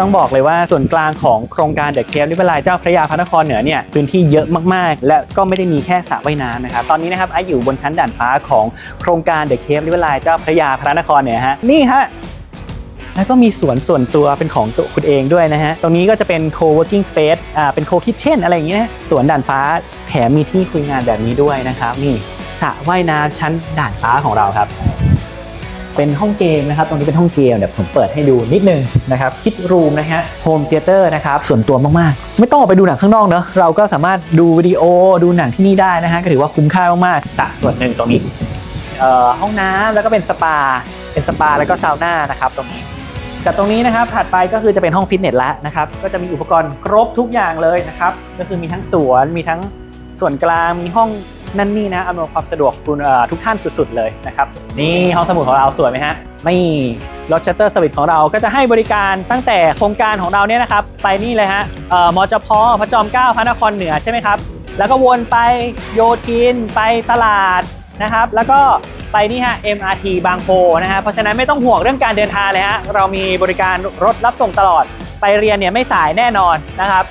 ต้องบอกเลยว่าส่วนกลางของโครงการเดอะเคฟริเวอร์ไลน์เจ้าพระยาพระนครเหนือเนี่ยพื้นที่เยอะมากๆ และก็ไม่ได้มีแค่สระว่ายน้ำนะครับตอนนี้นะครับไออยู่บนชั้นด่านฟ้าของโครงการเดอะเคฟริเวอร์ไลน์เจ้าพระยาพระนครเหนือฮะนี่ฮะแล้วก็มีสวนส่วนตัวเป็นของตัวคุณเองด้วยนะฮะ ตรงนี้ก็จะเป็น co-working space อ่า เป็น co-kitchen อะไรอย่างเงี้ย สวนด่านฟ้าแถมมีที่คุยงานแบบนี้ด้วยนะครับ นี่สระว่ายน้ำชั้นด่านฟ้าของเราครับ เป็นห้องเกมนะครับ ตรงนี้เป็นห้องเกมเดี๋ยวผมเปิดให้ดูนิดนึงนะครับคิดรูมนะฮะโฮมเทเตอร์นะครับ ส่วนตัวมาก ๆ ไม่ต้องออกไปดูหนังข้างนอกเนอะเราก็สามารถดูวิดีโอดูหนังที่นี่ได้นะฮะก็ถือว่าคุ้มค่ามากๆสระส่วนหนึ่งตรงนี้เอ่อห้องน้ำแล้วก็เป็นสปา เป็นสปาแล้วก็ซาวน่านะครับตรงนี้จากตรงนี้นะครับถัดไปก็คือจะเป็นห้องฟิตเนสแล้วนะครับก็จะมีอุปกรณ์ครบทุกอย่างเลยนะครับก็คือมีทั้งสวนมีทั้งส่วนกลางมีห้อง นั่นนี่นะอำนวยความสะดวกคุณทุกท่านสุดๆเลยนะครับนี่ห้องสมุดของเราสวยไหมฮะนี่รถชัตเตอร์สวิตของเราก็จะให้บริการตั้งแต่โครงการของเราเนี่ยนะครับไปนี่เลยฮะเอ่อมจพพระจอมเกล้าพระนครเหนือใช่ไหมครับแล้วก็วนไปโยธินไปตลาดนะครับแล้วก็ไปนี่ฮะ MRT บางโพนะฮะเพราะฉะนั้นไม่ต้องห่วงเรื่องการเดินทางเลยฮะเรามีบริการรถรับส่งตลอดไปเรียนเนี่ยไม่สายแน่นอนนะครับ